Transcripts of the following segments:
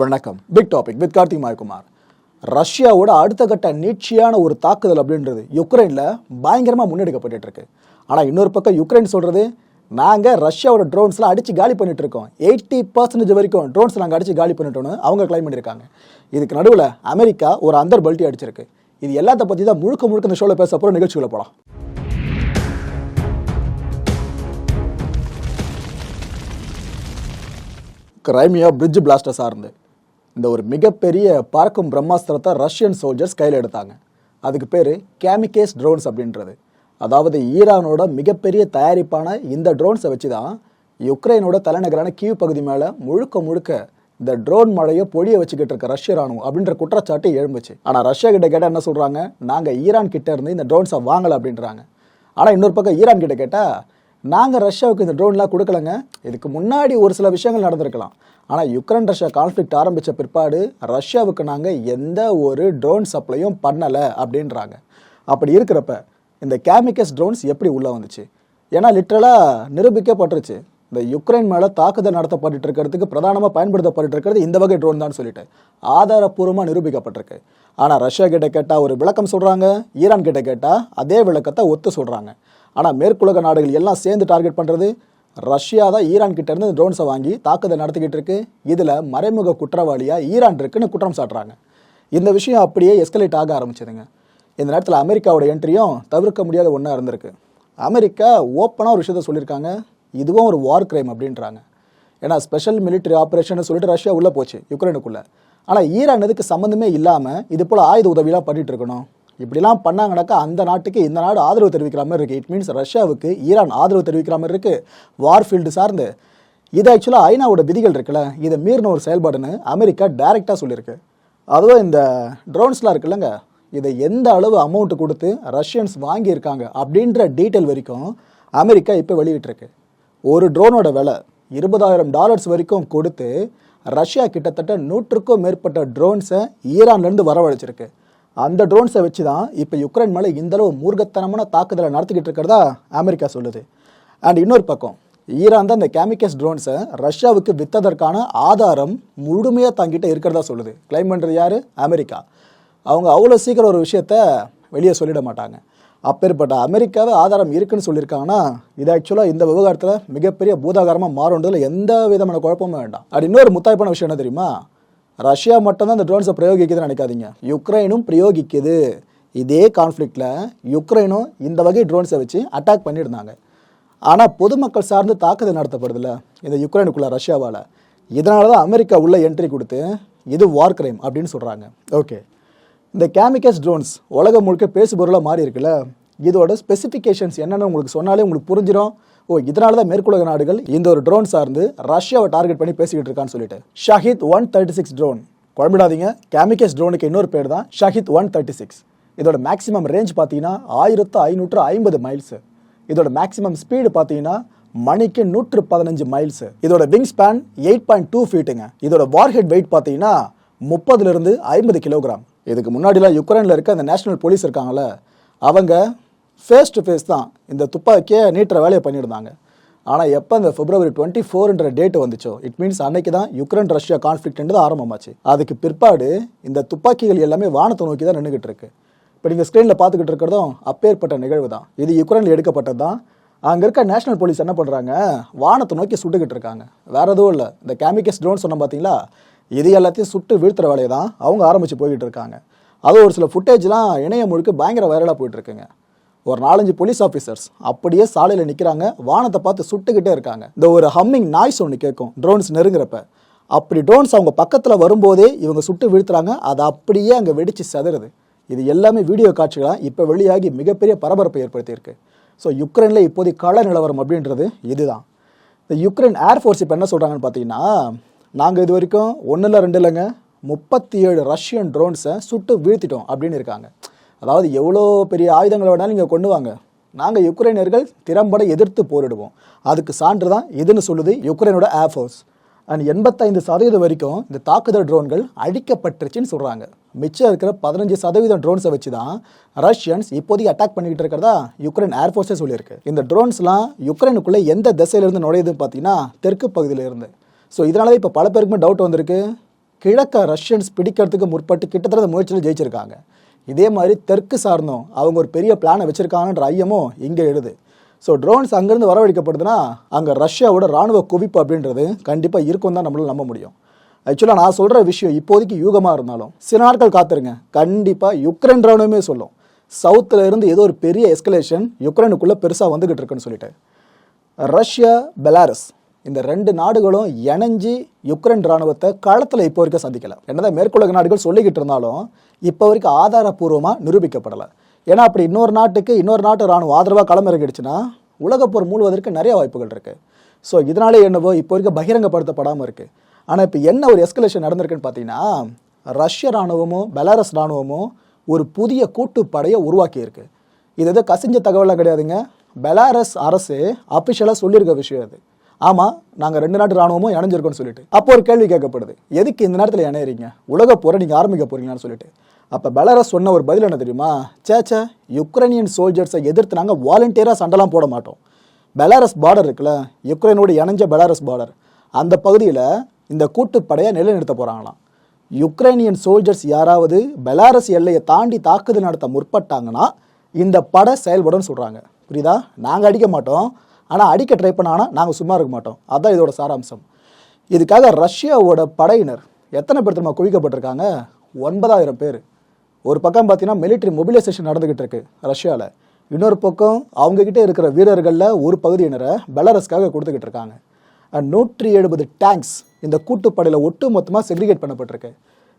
வணக்கம். Big topic with Karthik Mayakumar. ரஷ்யாவோட அடுத்த கட்ட நீட்சியான ஒரு தாக்குதல் அப்படின்றது யுக்ரைனில் பயங்கரமாக முன்னெடுக்கப்பட்டு இருக்கு ஆனால் இன்னொரு பக்கம் யுக்ரைன் சொல்றது நாங்கள் ரஷ்யாவோட ட்ரோன்ஸ்லாம் அடித்து காலி பண்ணிட்டு இருக்கோம் எயிட்டி பர்சன்டேஜ் வரைக்கும் ட்ரோன்ஸ் நாங்கள் அடித்து காலி பண்ணிட்டோம்னு அவங்க கிளைம் பண்ணியிருக்காங்க இதுக்கு நடுவில் அமெரிக்கா ஒரு அந்தர் பல்ட்டி அடிச்சிருக்கு. இது எல்லாத்த பற்றி தான் முழுக்க முழுக்க இந்த ஷோவில் பேச போகிற நிகழ்ச்சிகளை போகலாம் கிரைமியா பிரிட்ஜ் பிளாஸ்டர்ஸாக இருந்து இந்த ஒரு மிகப்பெரிய பறக்கும் பிரம்மாஸ்திரத்தை ரஷ்யன் சோல்ஜர்ஸ் கையில் எடுத்தாங்க. அதுக்கு பேர் கேமிகேஸ் ட்ரோன்ஸ் அப்படின்றது. அதாவது ஈரானோட மிகப்பெரிய தயாரிப்பான இந்த ட்ரோன்ஸை வச்சு தான் யுக்ரைனோட தலைநகரான கீவ் பகுதி மேலே முழுக்க முழுக்க இந்த ட்ரோன் மழையை பொழிய வச்சுக்கிட்டு இருக்க ரஷ்ய ராணுவம் அப்படின்ற குற்றச்சாட்டு எழும்புச்சு. ஆனால் ரஷ்யா கிட்ட கேட்டால் என்ன சொல்கிறாங்க நாங்கள் ஈரான் கிட்ட இருந்து இந்த ட்ரோன்ஸை வாங்கலை அப்படின்றாங்க. ஆனால் இன்னொரு பக்கம் ஈரான் கிட்ட கேட்டால் நாங்கள் ரஷ்யாவுக்கு இந்த ட்ரோன்லாம் கொடுக்கலங்க. இதுக்கு முன்னாடி ஒரு சில விஷயங்கள் நடந்திருக்கலாம். ஆனால் யுக்ரைன் ரஷ்யா கான்ஃப்ளிக்ட் ஆரம்பித்த பிற்பாடு ரஷ்யாவுக்கு நாங்கள் எந்த ஒரு ட்ரோன் சப்ளையும் பண்ணலை அப்படின்றாங்க. அப்படி இருக்கிறப்ப இந்த கேமிக்கஸ் ட்ரோன்ஸ் எப்படி உள்ளே வந்துச்சு? ஏன்னா லிட்ரலாக நிரூபிக்கப்பட்டுருச்சு. இந்த யுக்ரைன் மேலே தாக்குதல் நடத்தப்பட்டு இருக்கிறதுக்கு பிரதானமாக பயன்படுத்தப்பட்டு இருக்கிறது இந்த வகை ட்ரோன் தான் சொல்லிட்டு ஆதாரப்பூர்வமாக நிரூபிக்கப்பட்டிருக்கு. ஆனால் ரஷ்யா கிட்ட கேட்டால் ஒரு விளக்கம் சொல்கிறாங்க ஈரான் கிட்ட கேட்டால் அதே விளக்கத்தை ஒத்து சொல்கிறாங்க ஆனால் மேற்குலக நாடுகள் எல்லாம் சேர்ந்து டார்கெட் பண்ணுறது ரஷ்யா தான் ஈரான் கிட்ட இருந்து ட்ரோன்ஸை வாங்கி தாக்குதல் நடத்திக்கிட்டு இருக்கு. இதில் மறைமுக குற்றவாளியாக ஈரான் இருக்குன்னு குற்றம் சாட்டுறாங்க. இந்த விஷயம் அப்படியே எஸ்கலேட் ஆக ஆரம்பிச்சதுங்க. இந்த நேரத்தில் அமெரிக்காவோட என்ட்ரியும் தவிர்க்க முடியாத ஒன்றா இருந்திருக்கு. அமெரிக்கா ஓப்பனாக ஒரு விஷயத்த சொல்லியிருக்காங்க. இதுவும் ஒரு வார் கிரைம் அப்படின்றாங்க. ஏன்னா ஸ்பெஷல் மிலிட்டரி ஆப்ரேஷன் சொல்லிட்டு ரஷ்யா உள்ளே போச்சு யுக்ரைனுக்குள்ளே ஆனால் ஈரான் இதுக்கு சம்மந்தமே இல்லாமல் இது போல் ஆயுத உதவியெலாம் பண்ணிகிட்டு இருக்கணும். இப்படிலாம் பண்ணாங்கனாக்கா அந்த நாட்டுக்கு இந்த நாடு ஆதரவு தெரிவிக்கிற மாதிரி இருக்குது இட் மீன்ஸ் ரஷ்யாவுக்கு ஈரான் ஆதரவு தெரிவிக்கிற மாதிரி இருக்குது வார் ஃபீல்டு சார்ந்து. இது ஆக்சுவலாக ஐநாவோட விதிகள் இருக்குல்ல இதை மீறின ஒரு செயல்பாடுன்னு அமெரிக்கா டைரெக்டாக சொல்லியிருக்கு. அதுவும் இந்த ட்ரோன்ஸ்லாம் இருக்குல்லங்க இதை எந்த அளவு அமௌண்ட் கொடுத்து ரஷ்யன்ஸ் வாங்கியிருக்காங்க அப்படின்ற டீட்டெயில் வரைக்கும் அமெரிக்கா இப்போ வெளியிட்டிருக்கு. ஒரு ட்ரோனோட விலை இருபதாயிரம் டாலர்ஸ் வரைக்கும் கொடுத்து ரஷ்யா கிட்டத்தட்ட நூற்றுக்கும் மேற்பட்ட ட்ரோன்ஸை ஈரான்லேருந்து வரவழைச்சிருக்கு. அந்த ட்ரோன்ஸை வச்சு தான் இப்போ யுக்ரைன் மேலே இந்தளவு மூர்க்கத்தனமான தாக்குதலை நடத்திக்கிட்டு இருக்கிறதா அமெரிக்கா சொல்லுது. அண்ட் இன்னொரு பக்கம் ஈரான் தான் இந்த கேமிக்கஸ் ட்ரோன்ஸை ரஷ்யாவுக்கு விற்றதற்கான ஆதாரம் முழுமையாக தங்கிட்ட இருக்கிறதா சொல்லுது. கிளைம் பண்ணுறது யார்? அமெரிக்கா. அவங்க அவ்வளோ சீக்கிரம் ஒரு விஷயத்த வெளியே சொல்லிட மாட்டாங்க. அப்பேற்பட்ட அமெரிக்காவே ஆதாரம் இருக்குன்னு சொல்லியிருக்காங்கன்னா இது ஆக்சுவலாக இந்த விவகாரத்தில் மிகப்பெரிய பூதாகாரமாக மாறுன்றதுல எந்த விதமான குழப்பமும் வேண்டாம். அது இன்னொரு முத்தாய்ப்பான விஷயம் என்ன தெரியுமா? ரஷ்யா மட்டும்தான் இந்த ட்ரோன்ஸை பிரயோகிக்குதுன்னு நினைக்காதீங்க. யுக்ரைனும் பிரயோகிக்குது. இதே கான்ஃப்ளிக்டில் யுக்ரைனும் இந்த வகை ட்ரோன்ஸை வச்சு அட்டாக் பண்ணியிருந்தாங்க. ஆனால் பொதுமக்கள் சார்ந்து தாக்குதல் நடத்தப்படுதில்ல இந்த யுக்ரைனுக்குள்ள ரஷ்யாவால். இதனால தான் அமெரிக்கா உள்ளே என்ட்ரி கொடுத்து இது வார் கிரைம் அப்படின்னு சொல்கிறாங்க ஓகே இந்த கேமிக்கஸ் ட்ரோன்ஸ் உலகம் முழுக்க பேசுபொருளாக மாறி இருக்குல்ல இதோட ஸ்பெசிஃபிகேஷன்ஸ் என்னென்னு உங்களுக்கு சொன்னாலே உங்களுக்கு புரிஞ்சிடும் ஓ இதனால தான் மேற்குலக நாடுகள் இந்த ஒரு ட்ரோன் சார்ந்து ரஷ்யாவை டார்கெட் பண்ணி பேசிக்கிட்டு இருக்கான்னு சொல்லிட்டு. Shahed one thirty six drone குழம்பிடாதீங்க. Kamikaze ட்ரோனுக்கு இன்னொரு பேர் தான் ஷஹித் ஒன் தேர்ட்டி சிக்ஸ் இதோட மேக்ஸிமம் ரேஞ்ச் பார்த்தீங்கன்னா ஆயிரத்து ஐநூற்று ஐம்பது மைல்ஸு இதோட மேக்ஸிமம் ஸ்பீடு பார்த்தீங்கன்னா மணிக்கு நூற்று பதினஞ்சு மைல்ஸு இதோட wing span eight point two ஃபீட்டுங்க இதோட வார்ஹெட் வெயிட் பார்த்தீங்கன்னா முப்பதுலேருந்து ஐம்பது கிலோகிராம் இதுக்கு முன்னாடிலாம் யுக்ரைனில் இருக்க அந்த நேஷனல் போலீஸ் இருக்காங்களே அவங்க ஃபேஸ் டு ஃபேஸ் தான். இந்த துப்பாக்கியை நீட்டுற வேலையை பண்ணியிருந்தாங்க. ஆனால் எப்போ இந்த பிப்ரவரி டுவெண்ட்டி ஃபோர்ன்ற டேட் வந்துச்சோ இட் மீன்ஸ் அன்னைக்கு தான் யுக்ரைன் ரஷ்யா கான்ஃப்ளிக்ட்ன்றது ஆரம்பமாச்சு. அதுக்கு பிற்பாடு இந்த துப்பாக்கிகள் எல்லாமே வானத்தை நோக்கி தான் நின்றுகிட்டு இருக்கு. இப்போ நீங்கள் ஸ்க்ரீனில் பார்த்துக்கிட்டு இருக்கிறதும் அப்பேற்பட்ட நிகழ்வு தான். இது யுக்ரைனில் எடுக்கப்பட்டது தான். அங்கே இருக்க நேஷனல் போலீஸ் என்ன பண்ணுறாங்க வானத்தை நோக்கி சுட்டுக்கிட்டு இருக்காங்க. வேற எதுவும் இல்லை. இந்த கேமிக்கஸ் ட்ரோன் சொன்ன பார்த்தீங்களா இது எல்லாத்தையும் சுட்டு வீழ்த்துற வேலையை தான் அவங்க ஆரம்பித்து போய்கிட்டு இருக்காங்க. அது ஒரு சில ஃபுட்டேஜ்லாம் இணையம் முழுக்க பயங்கர வைரலாக போயிட்டுருக்குங்க ஒரு நாலஞ்சு போலீஸ் ஆஃபீஸர்ஸ் அப்படியே சாலையில் நிற்கிறாங்க வானத்தை பார்த்து சுட்டுக்கிட்டே இருக்காங்க. இந்த ஒரு ஹம்மிங் நாய்ஸ் ஒன்று கேட்கும். ட்ரோன்ஸ் நெருங்குறப்ப. அப்படி ட்ரோன்ஸ் அவங்க பக்கத்தில் வரும்போதே இவங்க சுட்டு வீழ்த்துறாங்க. அது அப்படியே அங்கே வெடித்து செதறுது. இது எல்லாமே வீடியோ காட்சிகளாக இப்போ வெளியாகி மிகப்பெரிய பரபரப்பை ஏற்படுத்தியிருக்கு. ஸோ யுக்ரைனில் இப்போதைக்கு கள நிலவரம் அப்படின்றது இதுதான். இந்த யுக்ரைன் ஏர்ஃபோர்ஸ் இப்போ என்ன சொல்கிறாங்கன்னு பார்த்தீங்கன்னா நாங்கள் இது வரைக்கும் ஒன்றில் இல்லை ரெண்டு இல்லைங்க முப்பத்தி ஏழு ரஷ்யன் ட்ரோன்ஸை சுட்டு வீழ்த்திட்டோம் அப்படின்னு இருக்காங்க. அதாவது எவ்வளோ பெரிய ஆயுதங்களை வேணாலும் நீங்கள் கொண்டு வாங்க. நாங்கள் யுக்ரைனர்கள் திறம்பட எதிர்த்து போரிடுவோம். அதுக்கு சான்று தான் இதுன்னு சொல்லுது யுக்ரைனோட ஏர்ஃபோர்ஸ் அண்ட் எண்பத்தைந்து சதவீதம் வரைக்கும் இந்த தாக்குதல் ட்ரோன்கள் அழிக்கப்பட்டுருச்சுன்னு சொல்கிறாங்க மிச்சம் இருக்கிற பதினஞ்சு சதவீதம் ட்ரோன்ஸை வச்சு தான் ரஷ்யன்ஸ் இப்போதைக்கு அட்டாக் பண்ணிக்கிட்டு இருக்கிறதா யுக்ரைன் ஏர்ஃபோர்ஸே சொல்லியிருக்கு. இந்த ட்ரோன்ஸ்லாம் யுக்ரைனுக்குள்ளே எந்த திசையிலேருந்து நுழையுதுன்னு பார்த்தீங்கன்னா தெற்கு பகுதியிலேருந்து. ஸோ இதனால இப்போ பல பேருக்குமே டவுட் வந்திருக்கு. கிழக்க ரஷ்யன்ஸ் பிடிக்கிறதுக்கு முற்பட்டு கிட்டத்தட்ட முயற்சியில் ஜெயிச்சிருக்காங்க. இதே மாதிரி தெற்கு சார்ந்தும் அவங்க ஒரு பெரிய பிளானை வச்சுருக்காங்கன்ற ஐயமும் இங்கே எழுது. ஸோ ட்ரோன்ஸ் அங்கேருந்து வரவழைக்கப்படுதுன்னா அங்கே ரஷ்யாவோட ராணுவ குவிப்பு அப்படின்றது கண்டிப்பாக இருக்கும் தான் நம்மளால் நம்ப முடியும். ஆக்சுவலாக நான் சொல்கிற விஷயம் இப்போதைக்கு யூகமாக இருந்தாலும் சில நாட்கள் காத்துருங்க. கண்டிப்பாக யுக்ரைன் ராணுவமே சொல்லும். சவுத்தில் இருந்து ஏதோ ஒரு பெரிய எஸ்கலேஷன் யுக்ரைனுக்குள்ளே பெருசாக வந்துக்கிட்டு இருக்குன்னு சொல்லிட்டு. ரஷ்யா பெலாரஸ் இந்த ரெண்டு நாடுகளும் இணைஞ்சு யுக்ரைன் ராணுவத்தை களத்தில் இப்போ வரைக்கும் சந்திக்கல. என்னதான் மேற்குலக நாடுகள் சொல்லிக்கிட்டு இருந்தாலும் இப்போ வரைக்கும் ஆதாரப்பூர்வமாக நிரூபிக்கப்படலை. ஏன்னா அப்படி இன்னொரு நாட்டுக்கு இன்னொரு நாட்டு ராணுவம் ஆதரவாக களமிறங்கிடுச்சுன்னா உலகப்போர் மூழ்வதற்கு நிறைய வாய்ப்புகள் இருக்குது ஸோ இதனாலே என்னவோ இப்போ வரைக்கும் பகிரங்கப்படுத்தப்படாமல் இருக்குது ஆனால் இப்போ என்ன ஒரு எஸ்கலேஷன் நடந்திருக்குன்னு பார்த்தீங்கன்னா ரஷ்ய ராணுவமும் பெலாரஸ் ராணுவமும் ஒரு புதிய கூட்டுப்படையை உருவாக்கியிருக்கு இது எதோ கசிஞ்ச தகவலாம் கிடையாதுங்க. பெலாரஸ் அரசு அஃபிஷியலாக சொல்லியிருக்க விஷயம் அது. ஆமாம் நாங்கள் ரெண்டு நாட்டு ராணுவமும் இணைஞ்சிருக்கோம்னு சொல்லிட்டு. அப்போ ஒரு கேள்வி கேட்கப்படுது. எதுக்கு இந்த நேரத்தில் இணையறீங்க? உலக போரை நீங்கள் ஆரம்பிக்க போறீங்களான்னு சொல்லிட்டு. அப்போ பெலாரஸ் சொன்ன ஒரு பதில் என்ன தெரியுமா? சேச்சே யுக்ரைனியன் சோல்ஜர்ஸை எதிர்த்து நாங்கள் வாலண்டியராக சண்டைலாம் போட மாட்டோம். பெலாரஸ் பார்டர் இருக்குல்ல யுக்ரைனோடு இணைஞ்ச பெலாரஸ் பார்டர் அந்த பகுதியில் இந்த கூட்டுப்படையை நிலைநிறுத்த போகிறாங்களாம் யுக்ரைனியன் சோல்ஜர்ஸ் யாராவது பெலாரஸ் எல்லையை தாண்டி தாக்குதல் நடத்த முற்பட்டாங்கன்னா இந்த படை செயல்படும் சொல்கிறாங்க புரியுதா? நாங்கள் அடிக்க மாட்டோம். ஆனால் அடிக்க ட்ரை பண்ணானா நாங்கள் சும்மா இருக்க மாட்டோம். அதுதான் இதோட சாராம்சம். இதுக்காக ரஷ்யாவோட படையினர் எத்தனை பேர் திரும்ப குவிக்கப்பட்டிருக்காங்க? ஒன்பதாயிரம் பேர். ஒரு பக்கம் பார்த்தீங்கன்னா மிலிட்ரி மொபிலைசேஷன் நடந்துகிட்டு இருக்கு ரஷ்யாவில் இன்னொரு பக்கம் அவங்கக்கிட்ட இருக்கிற வீரர்களில் ஒரு பகுதியினரை பெலாரஸ்க்காக கொடுத்துக்கிட்டு இருக்காங்க. நூற்றி எழுபது டேங்க்ஸ் இந்த கூட்டுப்படையில் ஒட்டு மொத்தமாக செக்ரிகேட் பண்ணப்பட்டிருக்கு.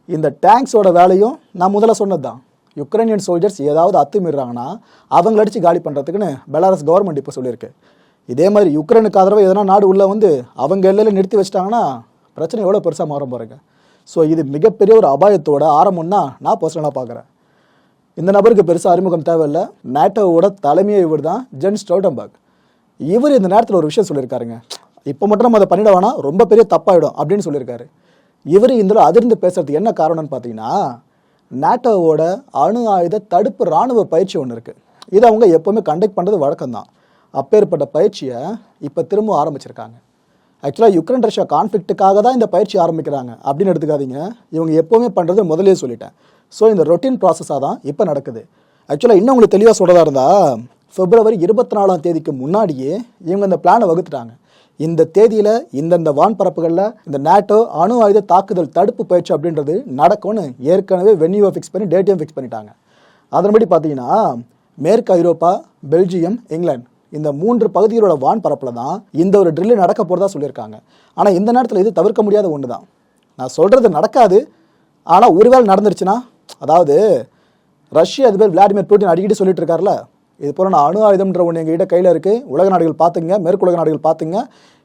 இந்த டேங்க்ஸோட வேலையும் நான் முதல்ல சொன்னது தான் யுக்ரைனியன் சோல்ஜர்ஸ் ஏதாவது அத்துமீறாங்கன்னா அவங்கள அடித்து காலி பண்ணுறதுக்குன்னு பெலாரஸ் கவர்மெண்ட் இப்போ சொல்லியிருக்கு. இதே மாதிரி யுக்ரைனுக்கு ஆதரவாக எதனா நாடு உள்ளே வந்து அவங்க எல்லையில் நிறுத்தி வச்சிட்டாங்கன்னா பிரச்சனை எவ்வளோ பெருசாக மாற போகிறேங்க ஸோ இது மிகப்பெரிய ஒரு அபாயத்தோட ஆரம்பம்னா நான் பர்சனலாக பார்க்குறேன். இந்த நபருக்கு பெருசாக அறிமுகம் தேவையில்லை. நேட்டோவோட தலைமையை இவர் தான் ஜென் ஸ்டோல்டன்பர்க் இவர் இந்த நேரத்தில் ஒரு விஷயம் சொல்லியிருக்காருங்க. இப்போ மட்டும் நம்ம அதை பண்ணிட வேணாம். ரொம்ப பெரிய தப்பாயிடும் அப்படின்னு சொல்லியிருக்காரு. இவர் இதில் அதிர்ந்து பேசுறதுக்கு என்ன காரணம்னு பார்த்தீங்கன்னா நேட்டோவோட அணு ஆயுத தடுப்பு ராணுவ பயிற்சி ஒன்று இருக்குது இது அவங்க எப்போவுமே கண்டக்ட் பண்ணுறது வழக்கம்தான். அப்பேற்பட்ட பயிற்சியை இப்போ திரும்ப ஆரம்பிச்சிருக்காங்க. ஆக்சுவலாக யுக்ரைன் ரஷ்யா கான்ஃப்ளிக்ட்டுக்காக தான் இந்த பயிற்சி ஆரம்பிக்கிறாங்க. அப்படின்னு எடுத்துக்காதீங்க. இவங்க எப்போவுமே பண்ணுறது முதலே சொல்லிட்டேன். ஸோ இந்த ரொட்டீன் ப்ராசஸாக தான் இப்போ நடக்குது. ஆக்சுவலாக இன்னும் உங்களுக்கு தெளிவாக சொல்கிறதா இருந்தால் பிப்ரவரி இருபத்தி நாலாம் தேதிக்கு முன்னாடியே இவங்க இந்த பிளானை வகுத்துட்டாங்க. இந்த தேதியில் இந்தந்த வான்பரப்புகளில் இந்த நேட்டோ அணு ஆயுத தாக்குதல் தடுப்பு பயிற்சி அப்படின்றது நடக்கும்னு ஏற்கனவே வென்யூவை ஃபிக்ஸ் பண்ணி டேட்டையும் ஃபிக்ஸ் பண்ணிட்டாங்க. அதன்படி பார்த்தீங்கன்னா மேற்கு ஐரோப்பா பெல்ஜியம் இங்கிலாந்து இந்த மூன்று பகுதிகளோட வான்பரப்பில் தான் இந்த ஒரு ட்ரில்லு நடக்க போகிறதா சொல்லியிருக்காங்க. ஆனால் இந்த நேரத்தில் இது தவிர்க்க முடியாத ஒன்று தான் நான் சொல்கிறது நடக்காது. ஆனால் ஒருவேளை நடந்துருச்சுன்னா அதாவது ரஷ்ய அதிபர் விளாடிமிர் புட்டின் அடிக்கடி சொல்லிட்டு இருக்கார்ல இது போல நான் அணு ஆயுதம்ன்ற ஒன்று எங்ககிட்ட கையில் இருக்குது உலக நாடுகள் பார்த்துங்க மேற்குலக நாடுகள் பார்த்துங்க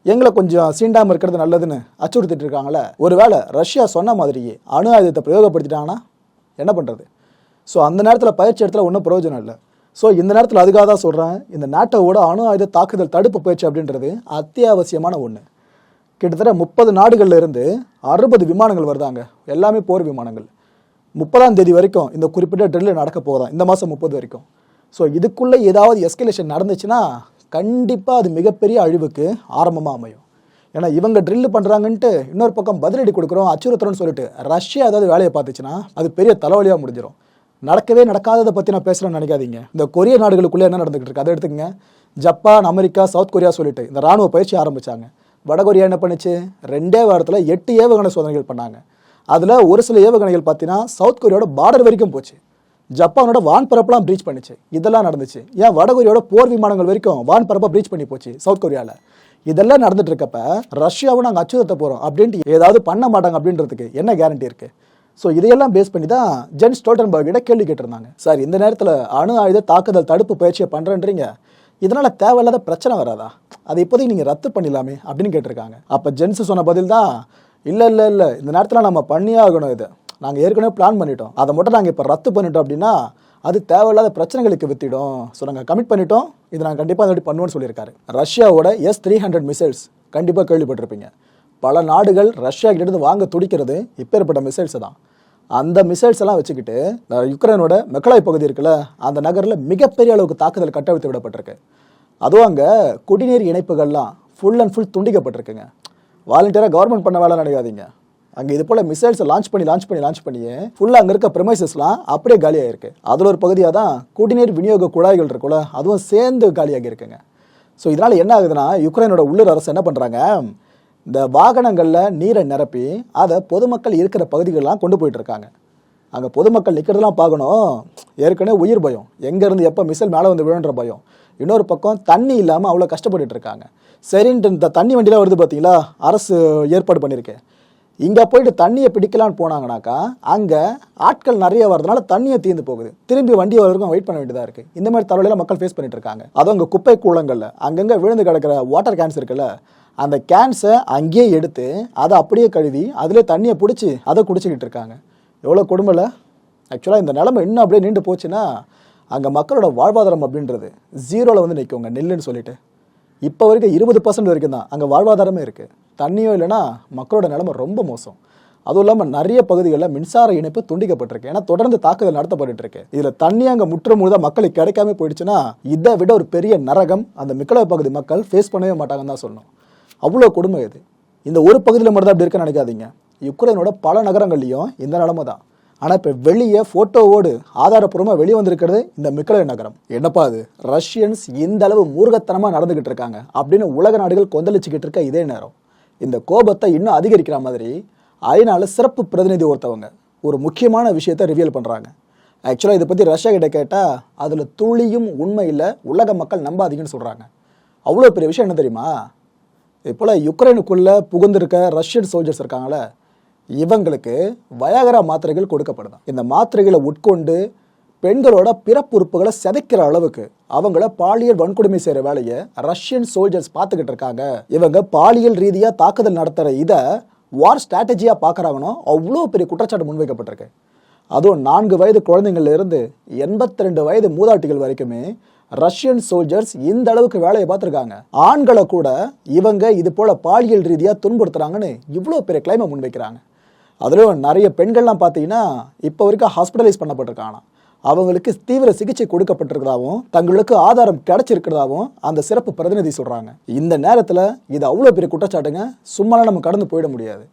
எங்களை கொஞ்சம் சீண்டாமல் இருக்கிறது நல்லதுன்னு அச்சுறுத்திட்டு இருக்காங்களே ஒருவேளை ரஷ்யா சொன்ன மாதிரியே அணு ஆயுதத்தை பிரயோகப்படுத்திட்டாங்கன்னா என்ன பண்ணுறது ஸோ அந்த நேரத்தில் பயிற்சி இடத்துல ஒன்றும் பிரயோஜனம் இல்லை. ஸோ இந்த நேரத்தில் அதுக்காக தான் சொல்கிறேன் இந்த நாட்டோட அணு ஆயுத தாக்குதல் தடுப்பு பயிற்சி அப்படின்றது அத்தியாவசியமான ஒன்று கிட்டத்தட்ட முப்பது நாடுகளில் இருந்து அறுபது விமானங்கள் வருதாங்க. எல்லாமே போர் விமானங்கள். முப்பதாம் தேதி வரைக்கும் இந்த குறிப்பிட்ட ட்ரில்லு நடக்க போகுதாம் இந்த மாதம் முப்பது வரைக்கும். ஸோ இதுக்குள்ளே ஏதாவது எஸ்கலேஷன் நடந்துச்சுன்னா கண்டிப்பாக அது மிகப்பெரிய அழிவுக்கு ஆரம்பமாக அமையும். ஏன்னா இவங்க ட்ரில்லு பண்ணுறாங்கன்ட்டு இன்னொரு பக்கம் பதிலடி கொடுக்குறோம் அச்சுறுத்துறோம்னு சொல்லிட்டு ரஷ்யா ஏதாவது வேலையை பார்த்துச்சுன்னா அது பெரிய தலைவலியாக முடிஞ்சிடும் நடக்கவே நடக்காததை பற்றி நான் பேசுகிறேன்னு நினைக்காதீங்க. இந்த கொரிய நாடுகளுக்குள்ளே என்ன நடந்துகிட்டு இருக்கு? அதை எடுத்துக்கங்க. ஜப்பான் அமெரிக்கா சவுத் கொரியா சொல்லிட்டு இந்த ராணுவ பயிற்சி ஆரம்பித்தாங்க வடகொரியா என்ன பண்ணுச்சு? ரெண்டே வாரத்தில் எட்டு ஏவுகணை சோதனைகள் பண்ணாங்க. அதில் ஒரு சில ஏவுகணைகள் பார்த்தீங்கன்னா சவுத் கொரியாவோட பார்டர் வரைக்கும் போச்சு. ஜப்பானோட வான்பரப்பெல்லாம் ப்ரீச் பண்ணிச்சு. இதெல்லாம் நடந்துச்சு. ஏன் வடகொரியாவோட போர் விமானங்கள் வரைக்கும் வான்பரப்பை ப்ரீச் பண்ணி போச்சு சவுத் கொரியாவில் இதெல்லாம் நடந்துட்டு இருக்கப்ப ரஷ்யாவை நாங்கள் அச்சுறுத்த போகிறோம் அப்படின்ட்டு ஏதாவது பண்ண மாட்டாங்க அப்படின்றதுக்கு என்ன கேரண்டி இருக்குது ஸோ இதையெல்லாம் பேஸ் பண்ணி தான் ஜென் ஸ்டோல்டன்பர்கிட்ட கேள்வி கேட்டிருந்தாங்க. சார் இந்த நேரத்தில் அணு ஆயுத தாக்குதல் தடுப்பு பயிற்சியை பண்ணுறேன்றீங்க இதனால் தேவையில்லாத பிரச்சனை வராதா? அதை இப்போதைக்கு நீங்கள் ரத்து பண்ணிடலாமே அப்படின்னு கேட்டிருக்காங்க. அப்போ ஜென்ஸ் சொன்ன பதில் தான் இல்லை இல்லை இல்லை இந்த நேரத்தில் நம்ம பண்ணியே ஆகணும் இது. நாங்கள் ஏற்கனவே பிளான் பண்ணிட்டோம். அதை மட்டும் நாங்கள் இப்போ ரத்து பண்ணிட்டோம் அப்படின்னா அது தேவையில்லாத பிரச்சனைகளுக்கு வித்திடும். ஸோ நாங்கள் கமிட் பண்ணிட்டோம். இது நாங்கள் கண்டிப்பாக அதை பண்ணுவோம்னு சொல்லியிருக்காரு. ரஷ்யாவோட எஸ் த்ரீ ஹண்ட்ரட் மிசைல்ஸ் கண்டிப்பாக கேள்விப்பட்டிருப்பீங்க. பல நாடுகள் ரஷ்யா கிட்டேருந்து வாங்க துடிக்கிறது இப்பேற்பட்ட மிசைல்ஸ் தான். அந்த மிசைல்ஸ் எல்லாம் வச்சுக்கிட்டு யுக்ரைனோட மெக்கலாய் பகுதி இருக்குல்ல அந்த நகரில் மிகப்பெரிய அளவுக்கு தாக்குதல் கட்டவிழ்த்து விடப்பட்டிருக்கு. அதுவும் அங்கே குடிநீர் இணைப்புகள்லாம் ஃபுல் அண்ட் ஃபுல் துண்டிக்கப்பட்டிருக்குங்க. வாலண்டியராக கவர்மெண்ட் பண்ண வேலை நினைக்காதீங்க. அங்கே இது போல் மிசைல்ஸை லான்ச் பண்ணி லான்ச் பண்ணி லான்ச் பண்ணி ஃபுல்லாக அங்கே இருக்க ப்ரிமைசஸ்லாம் அப்படியே காலியாகிருக்கு அதில் ஒரு பகுதியாக தான் குடிநீர் விநியோக குழாய்கள் இருக்குல்ல அதுவும் சேர்ந்து காலியாகி இருக்குங்க ஸோ இதனால் என்ன ஆகுதுன்னா யுக்ரைனோட உள்ளூர் அரசு என்ன பண்ணுறாங்க இந்த வாகனங்களில் நீரை நிரப்பி அதை பொதுமக்கள் இருக்கிற பகுதிகளெலாம் கொண்டு போயிட்டுருக்காங்க. அங்கே பொதுமக்கள் நிற்கிறதெல்லாம் பார்க்கணும். ஏற்கனவே உயிர் பயம். எங்கேருந்து எப்போ மிசல் மேலே வந்து விழுன்ற பயம். இன்னொரு பக்கம் தண்ணி இல்லாமல் அவ்வளோ கஷ்டப்பட்டுட்டு இருக்காங்க. சரின்ட்டு இந்த தண்ணி வண்டிலாம் வருது பார்த்தீங்களா அரசு ஏற்பாடு பண்ணியிருக்கேன் இங்கே போயிட்டு தண்ணியை பிடிக்கலான்னு போனாங்கனாக்கா அங்கே ஆட்கள் நிறைய வரதுனால தண்ணியை தீர்ந்து போகுது. திரும்பி வண்டி வரைக்கும் வெயிட் பண்ண வேண்டியதாக இருக்குது இந்த மாதிரி தலைவலியில் மக்கள் ஃபேஸ் பண்ணிட்டு இருக்காங்க. அதுவும் அங்கே குப்பை கூளங்களில். அங்கங்கே விழுந்து கிடக்கிற வாட்டர் கேன்ஸ் இருக்குல்ல அந்த கேன்ஸை அங்கேயே எடுத்து அதை அப்படியே கழுவி அதிலே தண்ணியை பிடிச்சி அதை குடிச்சிக்கிட்டு இருக்காங்க. எவ்வளோ கொடுமையில் ஆக்சுவலாக இந்த நிலமை இன்னும் அப்படியே நீண்டு போச்சுன்னா அங்கே மக்களோட வாழ்வாதாரம் அப்படின்றது ஜீரோவில் வந்து நிற்குங்க நெல்லுன்னு சொல்லிட்டு. இப்போ வரைக்கும் இருபது பர்சன்ட் வரைக்கும் தான். அங்கே வாழ்வாதாரமே இருக்குது தண்ணியும் இல்லைன்னா மக்களோட நிலைமை ரொம்ப மோசம். அதுவும் இல்லாமல் நிறைய பகுதிகளில் மின்சார இணைப்பு துண்டிக்கப்பட்டிருக்கு. ஏன்னா தொடர்ந்து தாக்குதல் நடத்தப்பட்டு இருக்கு. இதில் தண்ணி அங்கே முற்று முழுதாக மக்களுக்கு கிடைக்காம போயிடுச்சுன்னா இதை விட ஒரு பெரிய நரகம் அந்த மிக்கலவ பகுதி மக்கள் ஃபேஸ் பண்ணவே மாட்டாங்கன்னு தான் சொல்லணும். அவ்வளோ கொடுமை இது. இந்த ஒரு பகுதியில் மட்டும் தான் அப்படி இருக்குன்னு நினைக்காதீங்க. யுக்ரைனோட பல நகரங்கள்லையும் இந்த நிலமை தான். ஆனால் இப்போ வெளியே ஃபோட்டோவோடு ஆதாரப்பூர்வமாக வெளியே வந்திருக்கிறது இந்த மிக்கலவ நகரம். என்னப்பா அது? ரஷ்யன்ஸ் இந்த அளவு மூர்கத்தனமாக நடந்துகிட்டு இருக்காங்க அப்படின்னு உலக நாடுகள் கொந்தளிச்சுக்கிட்டு இருக்க இதே நேரம். இந்த கோபத்தை இன்னும் அதிகரிக்கிற மாதிரி ஐநால சிறப்பு பிரதிநிதி ஒருத்தவங்க ஒரு முக்கியமான விஷயத்தை ரிவீல் பண்ணுறாங்க ஆக்சுவலாக இதை பற்றி ரஷ்யா கிட்ட கேட்டால் அதில் துளியும் உண்மை இல்லை உலக மக்கள் நம்பாதீங்கன்னு சொல்கிறாங்க அவ்வளோ பெரிய விஷயம் என்ன தெரியுமா? இப்போல யுக்ரைனுக்குள்ளே புகுந்திருக்க ரஷ்யன் சோல்ஜர்ஸ் இருக்காங்களே இவங்களுக்கு வயாகரா மாத்திரைகள் கொடுக்கப்படுதான். இந்த மாத்திரைகளை உட்கொண்டு பெண்களோட பிறப்புறுப்புகளை சிதைக்கிற அளவுக்கு அவங்கள பாலியல் வன்கொடுமை செய்கிற வேலையை ரஷ்யன் சோல்ஜர்ஸ் பார்த்துக்கிட்டு இருக்காங்க. இவங்க பாலியல் ரீதியாக தாக்குதல் நடத்துகிற இதை வார் ஸ்ட்ராட்டஜியாக பார்க்குறாங்கன்னு அவ்வளோ பெரிய குற்றச்சாட்டு முன்வைக்கப்பட்டிருக்கு. அதுவும் நான்கு வயது குழந்தைங்கள்ல இருந்து எண்பத்தி ரெண்டு வயது மூதாட்டிகள் வரைக்குமே ரஷ்யன் சோல்ஜர்ஸ் இந்த அளவுக்கு வேலையை பார்த்துருக்காங்க. ஆண்களை கூட இவங்க இது போல பாலியல் ரீதியாக துன்புறுத்துறாங்கன்னு இவ்வளோ பெரிய கிளைமை முன்வைக்கிறாங்க. அதுலேயும் நிறைய பெண்கள்லாம் பார்த்தீங்கன்னா இப்போ வரைக்கும் ஹாஸ்பிட்டலைஸ் பண்ணப்பட்டிருக்காங்க அவங்களுக்கு தீவிர சிகிச்சை கொடுக்கப்பட்டிருக்கிறதாவும் தங்களுக்கு ஆதாரம் கிடைச்சிருக்கிறதாவும் அந்த சிறப்பு பிரதிநிதி சொல்கிறாங்க இந்த நேரத்தில் இது அவ்வளோ பெரிய குற்றச்சாட்டுங்க சும்மாலாம் நம்ம கடந்து போயிட முடியாது.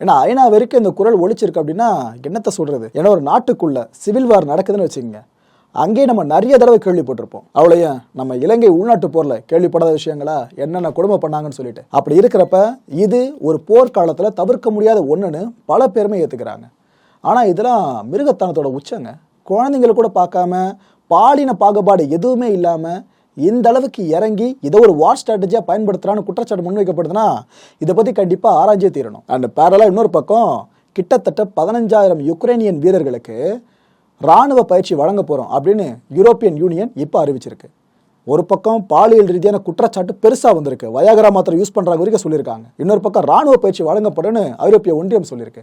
ஏன்னா ஐநா வரைக்கும் இந்த குரல் ஒழிச்சிருக்கு அப்படின்னா என்னத்தை சொல்கிறது ஏன்னா ஒரு நாட்டுக்குள்ளே சிவில் வார் நடக்குதுன்னு வச்சுக்கோங்க. அங்கேயே நம்ம நிறைய தடவை கேள்விப்பட்டிருப்போம். அவ்வளோயே நம்ம இலங்கை உள்நாட்டு போர்ல கேள்விப்படாத விஷயங்களா? என்னென்ன கொடுமை பண்ணாங்கன்னு சொல்லிட்டு. அப்படி இருக்கிறப்ப இது ஒரு போர்க்காலத்தில் தவிர்க்க முடியாத ஒன்றுன்னு பல பேருமே ஏற்றுக்கிறாங்க ஆனால் இதெல்லாம் மிருகத்தனத்தோட உச்சங்க. குழந்தைங்களை கூட பார்க்காம பாலின பாகுபாடு எதுவுமே இல்லாமல் இந்த அளவுக்கு இறங்கி இதை ஒரு வார் ஸ்ட்ராட்டஜியாக பயன்படுத்துகிறான்னு குற்றச்சாட்டு முன்வைக்கப்படுதுன்னா இதை பற்றி கண்டிப்பாக ஆராய்ஞ்சே தீரணும். அண்ட் பேரலாக இன்னொரு பக்கம் கிட்டத்தட்ட பதினஞ்சாயிரம் யுக்ரைனியன் வீரர்களுக்கு ராணுவ பயிற்சி வழங்க போகிறோம் அப்படின்னு யூரோப்பியன் யூனியன் இப்போ அறிவிச்சிருக்கு. ஒரு பக்கம் பாலியல் ரீதியான குற்றச்சாட்டு பெருசாக வந்திருக்கு. வயாகரா மாத்திரை யூஸ் பண்ணுறாங்க வரைக்கும் சொல்லியிருக்காங்க. இன்னொரு பக்கம் ராணுவ பயிற்சி வழங்கப்படும்னு ஐரோப்பிய ஒன்றியம் சொல்லியிருக்கு.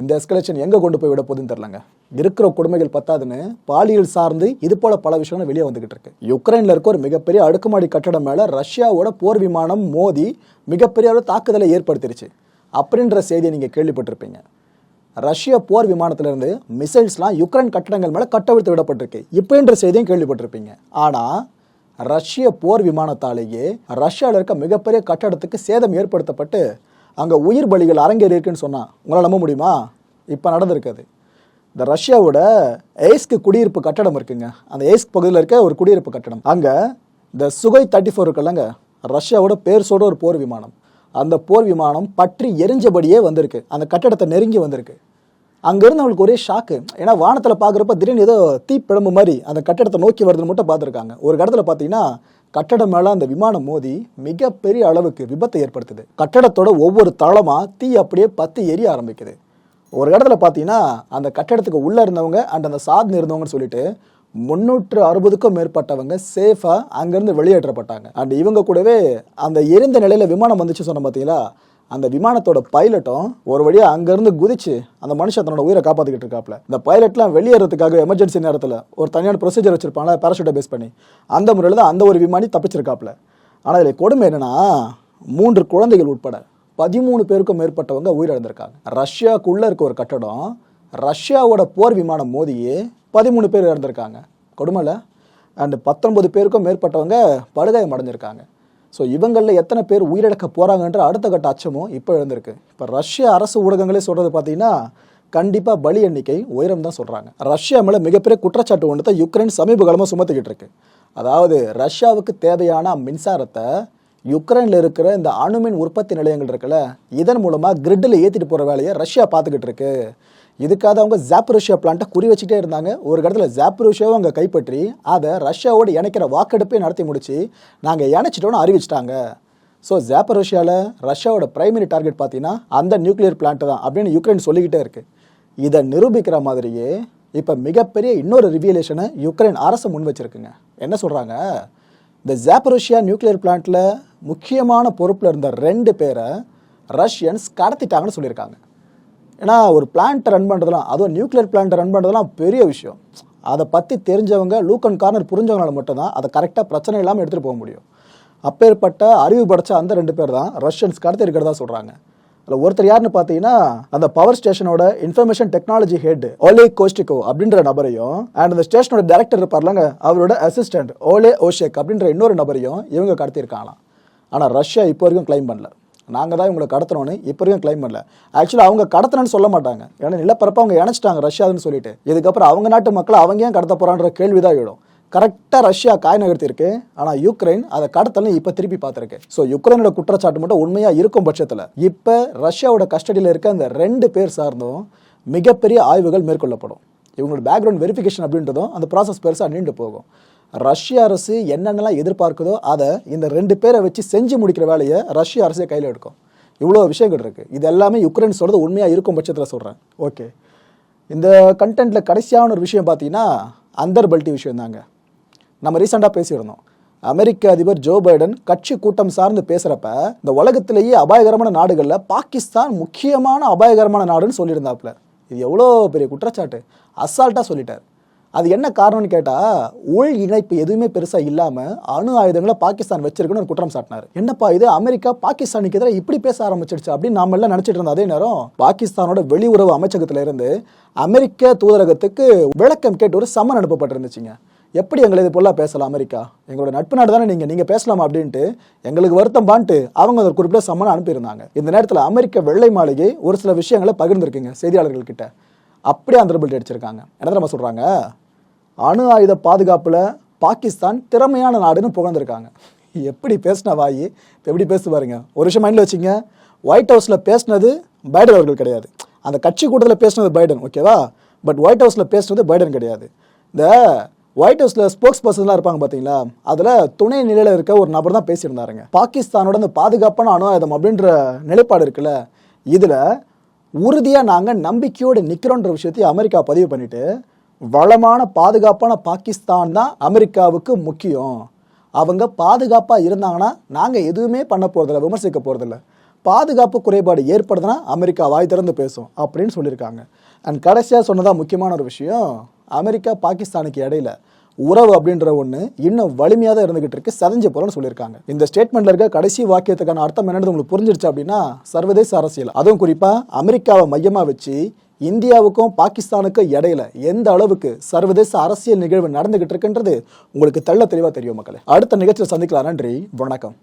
இந்த எஸ்கலேஷன் எங்கே கொண்டு போய் விட போகுதுன்னு தெரிலங்க இருக்கிற கொடுமைகள் பத்தாதுன்னு பாலியல் சார்ந்து இது போல பல விஷயங்கள் வெளியே வந்துகிட்டு இருக்கு. யுக்ரைனில் இருக்க ஒரு மிகப்பெரிய அடுக்குமாடி கட்டடம் மேலே ரஷ்யாவோட போர் விமானம் மோதி மிகப்பெரிய அளவு தாக்குதலை ஏற்படுத்திருச்சு. அப்படின்ற செய்தியை நீங்கள் கேள்விப்பட்டிருப்பீங்க. ரஷ்ய போர் விமானத்திலிருந்து மிசைல்ஸ்லாம் யுக்ரைன் கட்டடங்கள் மேலே கட்டவிழ்த்து விடப்பட்டிருக்கு. இப்போன்ற செய்தியும் கேள்விப்பட்டிருப்பீங்க. ஆனால் ரஷ்ய போர் விமானத்தாலேயே ரஷ்யாவில் இருக்க மிகப்பெரிய கட்டடத்துக்கு சேதம் ஏற்படுத்தப்பட்டு அங்கே உயிர் பலிகள் அரங்கேறி இருக்குன்னு சொன்னால் உங்களால் நம்ப முடியுமா? இப்போ நடந்திருக்குது. இந்த ரஷ்யாவோட எய்ஸ்க்கு குடியிருப்பு கட்டடம் இருக்குங்க. அந்த எய்ஸ்க் பகுதியில் இருக்க ஒரு குடியிருப்பு கட்டடம். அங்கே இந்த சுகை தேர்ட்டி ஃபோர் இருக்குல்லங்க ரஷ்யாவோட பேர்ஸோட ஒரு போர் விமானம். அந்த போர் விமானம் பற்றி எரிஞ்சபடியே வந்திருக்கு. அந்த கட்டடத்தை நெருங்கி வந்திருக்கு. அங்கேருந்து அவங்களுக்கு ஒரே ஷாக்கு ஏன்னா வானத்தில் பார்க்குறப்ப திடீர்னு ஏதோ தீப்பிழம்பு மாதிரி அந்த கட்டடத்தை நோக்கி வருதுன்னு மட்டும் பார்த்துருக்காங்க. ஒரு இடத்துல பார்த்தீங்கன்னா கட்டடம் மேலே அந்த விமானம் மோதி மிகப்பெரிய அளவுக்கு விபத்தை ஏற்படுத்துது. கட்டடத்தோட ஒவ்வொரு தளமாக தீ அப்படியே பத்து எரிய ஆரம்பிக்குது. ஒரு இடத்துல பார்த்தீங்கன்னா அந்த கட்டடத்துக்கு உள்ளே இருந்தவங்க அண்ட் அந்த சாதனை இருந்தவங்கன்னு சொல்லிட்டு முன்னூற்று அறுபதுக்கும் மேற்பட்டவங்க சேஃபாக அங்கேருந்து வெளியேற்றப்பட்டாங்க. அண்ட் இவங்க கூடவே அந்த எரிந்த நிலையில் விமானம் வந்துச்சு சொன்ன பார்த்தீங்களா அந்த விமானத்தோட பைலட்டும் ஒரு வழியாக அங்கேருந்து குதிச்சு அந்த மனுஷன் தன்னோட உயிரை காப்பாற்றிக்கிட்டு இருக்காப்ல. இந்த பைலட்லாம் வெளியேறதுக்காக எமர்ஜென்சி நேரத்தில் ஒரு தனியான ப்ரொசீஜர் வச்சிருப்பாங்களா பேராஷூட்டை பேஸ் பண்ணி. அந்த முறையில் தான் அந்த ஒரு விமானி தப்பிச்சிருக்காப்ல. ஆனால் இதில் கொடுமை என்னன்னா மூன்று குழந்தைகள் உட்பட பதிமூணு பேருக்கும் மேற்பட்டவங்க உயிரிழந்திருக்காங்க. ரஷ்யாக்குள்ளே இருக்க ஒரு கட்டடம் ரஷ்யாவோட போர் விமானம் மோதியே பதிமூணு பேர் இறந்துருக்காங்க. கொடுமையில் அண்டு பத்தொன்பது பேருக்கும் மேற்பட்டவங்க படுகாயம் அடைஞ்சிருக்காங்க. ஸோ இவங்களில் எத்தனை பேர் உயிரிழக்க போகிறாங்கன்ற அடுத்த கட்ட அச்சமும் இப்போ எழுந்திருக்கு. இப்போ ரஷ்ய அரசு ஊடகங்களே சொல்கிறது பார்த்தீங்கன்னா கண்டிப்பாக பலி எண்ணிக்கை உயரம் தான் சொல்கிறாங்க ரஷ்யா மேலே மிகப்பெரிய குற்றச்சாட்டு ஒன்று தான் யுக்ரைன் சமீப காலமாக சுமத்திக்கிட்டு இருக்கு. அதாவது ரஷ்யாவுக்கு தேவையான மின்சாரத்தை யுக்ரைனில் இருக்கிற இந்த அணுமின் உற்பத்தி நிலையங்கள் இருக்குல்ல இதன் மூலமாக கிரிட்டில் ஏற்றிட்டு போகிற வேலையை ரஷ்யா பார்த்துக்கிட்டு இருக்கு. இதுக்காக அவங்க ஜாப்ரோஷியா பிளான்ட்டை குறி வச்சுட்டே இருந்தாங்க. ஒரு இடத்துல ஜாப்ரோஷியாவை அவங்க கைப்பற்றி அதை ரஷ்யாவோடு இணைக்கிற வாக்கெடுப்பை நடத்தி முடிச்சு நாங்கள் இணைச்சிட்டோன்னு அறிவிச்சிட்டாங்க. ஸோ ஜாப்பரோஷியாவில் ரஷ்யாவோட பிரைமரி டார்கெட் பார்த்தீங்கன்னா அந்த நியூக்ளியர் பிளான்ட் தான் அப்படின்னு யுக்ரைன் சொல்லிக்கிட்டே இருக்கு. இதை நிரூபிக்கிற மாதிரியே இப்போ மிகப்பெரிய இன்னொரு ரிவியலேஷனை யுக்ரைன் அரசு முன் வச்சிருக்குங்க. என்ன சொல்கிறாங்க இந்த ஜாப்பரோஷியா நியூக்ளியர் பிளான்ட்டில் முக்கியமான பொறுப்பில் இருந்த ரெண்டு பேரை ரஷ்யன்ஸ் கடத்திட்டாங்கன்னு சொல்லியிருக்காங்க. ஏன்னா ஒரு பிளான்ட்டை ரன் பண்ணுறதுலாம் அதுவும் நியூக்ளியர் பிளான்ட்டை ரன் பண்ணுறதுலாம் பெரிய விஷயம். அதை பற்றி தெரிஞ்சவங்க லூக் அண்ட் கார்னர் புரிஞ்சவங்களால மட்டும்தான் அதை கரெக்டாக பிரச்சனை இல்லாமல் எடுத்துகிட்டு போக முடியும். அப்பேற்பட்ட அறிவு படைச்ச அந்த ரெண்டு பேர் தான் ரஷ்யன்ஸ் கடத்தி இருக்கிறதா சொல்கிறாங்க அதில் ஒருத்தர் யாருன்னு பார்த்தீங்கன்னா அந்த power ஸ்டேஷனோட information technology head Ole Kostiko அப்படின்ற நபரையும் அண்ட் அந்த ஸ்டேஷனோட டைரக்டர் இருப்பார்லங்க அவரோட அசிஸ்டன்ட் ஓலே ஓஷேக் அப்படின்ற இன்னொரு நபரையும் இவங்க கடத்தியிருக்காங்களாம். ஆனால் ரஷ்யா இப்போ வரைக்கும் கிளைம் பண்ணல. நாங்கள் தான் இவங்களை கடத்தணும்னு இப்போ வரைக்கும் கிளைம் பண்ணல. ஆக்சுவலாக அவங்க கடத்தணும்னு சொல்ல மாட்டாங்க. ஏன்னா நிலப்பரப்பை அவங்க இணைச்சிட்டாங்க ரஷ்யாதுன்னு சொல்லிட்டு. இதுக்கப்புறம் அவங்க நாட்டு மக்களை அவங்க ஏன் கடத்த போகிறான்ற கேள்வி தான் எழும். கரெக்டாக ரஷ்யா காய் நகர்த்திருக்கு ஆனால் யுக்ரைன் அதை கடத்தல்னு இப்போ திருப்பி பார்த்துருக்கு. ஸோ யுக்ரைனோட குற்றச்சாட்டு மட்டும் உண்மையாக இருக்கும் பட்சத்தில் இப்போ ரஷ்யாவோட கஸ்டடியில் இருக்க அந்த ரெண்டு பேர் சார்ந்தும் மிகப்பெரிய ஆய்வுகள் மேற்கொள்ளப்படும். இவங்களோட பேக்ரவுண்ட் வெரிஃபிகேஷன் அப்படின்றதும் அந்த ப்ராசஸ் பெருசாக நீண்டு போகும். ரஷ்ய அரசு என்னென்னலாம் எதிர்பார்க்குதோ அதை இந்த ரெண்டு பேரை வச்சு செஞ்சு முடிக்கிற வேலையை ரஷ்ய அரசே கையில் எடுக்கும். இவ்வளோ விஷயங்கள் இருக்குது இது எல்லாமே யுக்ரைன் சொல்கிறது உண்மையாக இருக்கும் பட்சத்தில் சொல்கிறேன் ஓகே. இந்த கண்டென்ட்டில் கடைசியான ஒரு விஷயம் பார்த்தீங்கன்னா அந்தர் பல்ட்டி விஷயம் தாங்க நம்ம ரீசெண்டாக பேசியிருந்தோம். அமெரிக்க அதிபர் ஜோ பைடன் கட்சி கூட்டம் சார்ந்து பேசுகிறப்ப இந்த உலகத்திலேயே அபாயகரமான நாடுகளில் பாகிஸ்தான் முக்கியமான அபாயகரமான நாடுன்னு சொல்லியிருந்தாப்புல. இது எவ்வளோ பெரிய குற்றச்சாட்டு. அசால்ட்டாக சொல்லிட்டார். அது என்ன காரணம்னு கேட்டால் உள் இணைப்பு எதுவுமே பெருசாக இல்லாமல் அணு ஆயுதங்களை பாகிஸ்தான் வச்சிருக்குன்னு ஒரு குற்றம் சாட்டினார். என்னப்பா இது? அமெரிக்கா பாகிஸ்தானுக்கு எதிராக இப்படி பேச ஆரம்பிச்சிடுச்சு அப்படின்னு நாம எல்லாம் நினச்சிட்டு இருந்த அதே நேரம் பாகிஸ்தானோட வெளியுறவு அமைச்சகத்திலிருந்து அமெரிக்க தூதரகத்துக்கு விளக்கம் கேட்டு ஒரு சம்மன் அனுப்பப்பட்டிருந்துச்சுங்க. எப்படி எங்களை இது போல பேசலாம் அமெரிக்கா? எங்களோட நட்பு நாடு தானே நீங்கள் நீங்கள் பேசலாமா அப்படின்ட்டு எங்களுக்கு வருத்தம் பான்ட்டு அவங்க ஒரு குறிப்பிட்ட சம்மன் அனுப்பியிருந்தாங்க. இந்த நேரத்தில் அமெரிக்க வெள்ளை மாளிகை ஒரு சில விஷயங்களை பகிர்ந்துருக்குங்க செய்தியாளர்கள் கிட்ட அப்படியே அந்த பில்ட் அடிச்சிருக்காங்க. என்ன தெரியுமா சொல்கிறாங்க அணு ஆயுத பாதுகாப்பில் பாகிஸ்தான் திறமையான நாடுன்னு புகழ்ந்திருக்காங்க. எப்படி பேசின வாயி? இப்போ எப்படி பேசு பாருங்க ஒரு விஷயம் மைண்டில் வச்சுங்க. ஒயிட் ஹவுஸில் பேசினது பைடன் அவர்கள் கிடையாது. அந்த கட்சி கூட்டத்தில் பேசினது பைடன் ஓகேவா பட் ஒயிட் ஹவுஸில் பேசினது பைடன் கிடையாது. இந்த ஒயிட் ஹவுஸில் ஸ்போக்ஸ் பர்சன்லாம் இருப்பாங்க பார்த்தீங்களா அதில் துணை நிலையில் இருக்க ஒரு நபர் தான் பேசியிருந்தாருங்க. பாகிஸ்தானோட அந்த பாதுகாப்பான அணு ஆயுதம் அப்படின்ற நிலைப்பாடு இருக்குல்ல இதில் உறுதியாக நாங்கள் நம்பிக்கையோடு நிற்கிறோன்ற விஷயத்தையும் அமெரிக்கா பதிவு பண்ணிவிட்டு வளமான பாதுகாப்பான பாகிஸ்தான் தான் அமெரிக்காவுக்கு முக்கியம். அவங்க பாதுகாப்பாக இருந்தாங்கன்னா நாங்கள் எதுவுமே பண்ண போகிறதில்ல விமர்சிக்க போகிறதில்ல பாதுகாப்பு குறைபாடு ஏற்படுதுன்னா அமெரிக்கா வாய் திறந்து பேசும் அப்படின்னு சொல்லியிருக்காங்க. அண்ட் கடைசியாக சொன்னதாக முக்கியமான ஒரு விஷயம் அமெரிக்கா பாகிஸ்தானுக்கு இடையில உறவு அப்படின்ற ஒன்று இன்னும் வலிமையாக தான் இருந்துகிட்டு இருக்கு சதஞ்ச போலன்னு சொல்லியிருக்காங்க. இந்த ஸ்டேட்மெண்ட்ல இருக்க கடைசி வாக்கியத்துக்கான அர்த்தம் என்னன்னு உங்களுக்கு புரிஞ்சிருச்சு அப்படின்னா சர்வதேச அரசியல். அதுவும் குறிப்பாக அமெரிக்காவை மையமாக வச்சு இந்தியாவுக்கும் பாகிஸ்தானுக்கும் இடையில எந்த அளவுக்கு சர்வதேச அரசியல் நிகழ்வு நடந்துகிட்டு இருக்குன்றது உங்களுக்கு தெள்ள தெளிவாக தெரியும் மக்களே. அடுத்த நிகழ்ச்சியில் சந்திக்கலாம். நன்றி. வணக்கம்.